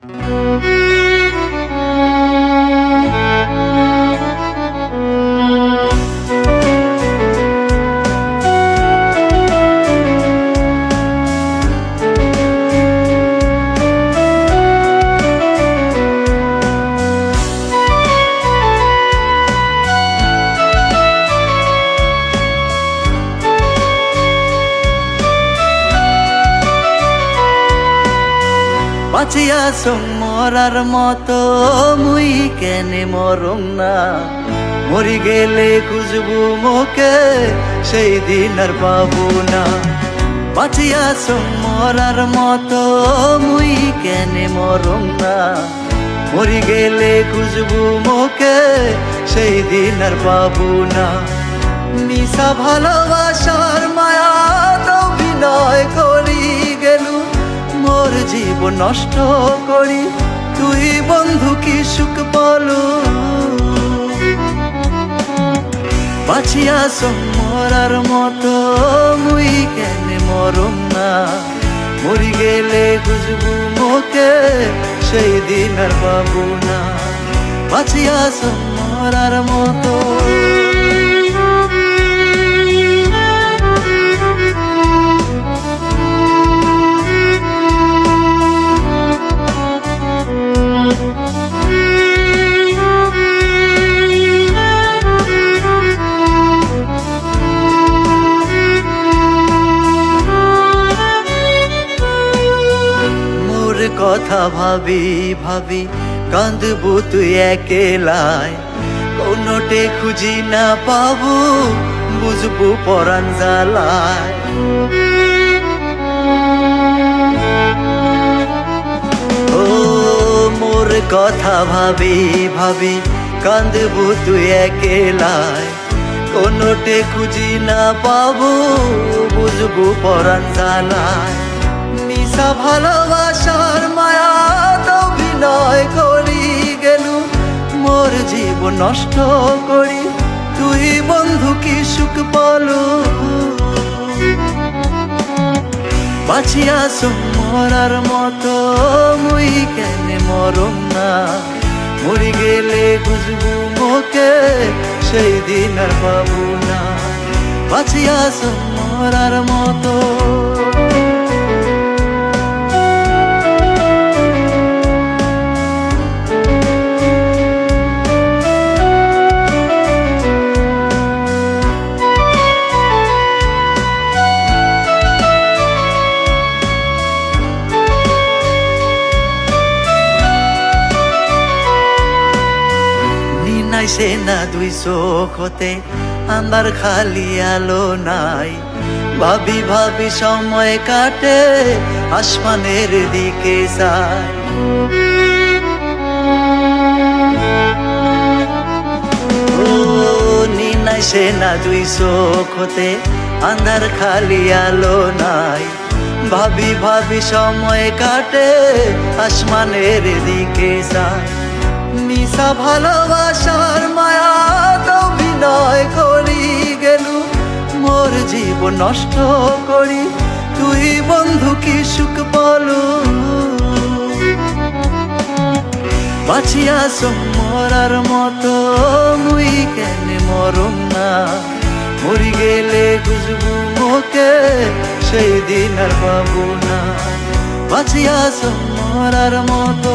Música বাঁচিয়া মরার মতো, মুই কেনে মরম না। মরি গেলে খুঁজবু মোকে সেই দিন আর পাবো না। বাঁচিয়া মরার মতো, মুই কেনে মরম না। মরি গেলে খুঁজবু মোকে সেই দিন আর পাবো না। মিশা ভালোবাসার মায়া নষ্ট করি, তুই বন্ধু কি সুখ বলো বাঁচিয়া মরার মতো মুই কেন মরম না? মরি গেলে বুঝবু মোকে, সেই দিন আর পাবো না। বাঁচিয়া মরার মতো কথা ভাবি ভাবি কান্দবু তুই একেলায় কোনোটে খুঁজি না পাবো, বুঝবু পরাণ জ্বালায়। ও মোর কথা ভাবি ভাবি কান্দবু তুই একেলায় কোনোটে খুঁজি না পাবো, বুঝবু পরাণ জ্বালায়। মিশা ভালোবাসার নষ্ট করি, তুই বন্ধু কি সুখ বলো বাঁচিয়া মরার মতো, মুই কেন মরম না। মরি গেলে বুঝবু মোকে, সেই দিন আর পাবো না। বাঁচিয়া মরার মতো নাই সে না দুই চোখ হতে আমার খালি আলো নাই। ভাবি ভাবি সময় কাটে, আসমানের দিকে যায়। সে না দুই চোখ হতে আন্ধার খালি আলো নাই। ভাবি ভাবি সময় কাটে, আসমানের দিকে যায়। মিশা ভালোবাসার মায়া অভিনয় করি গেলু। মোর জীবন নষ্ট করি, তুই বন্ধু কি সুখ বলো বাঁচিয়া মরার মতো, মুই কেন মরম না? মরি গেলে বুঝবু মোকে, সেই দিন আর পাবো না। বাঁচিয়া মরার মতো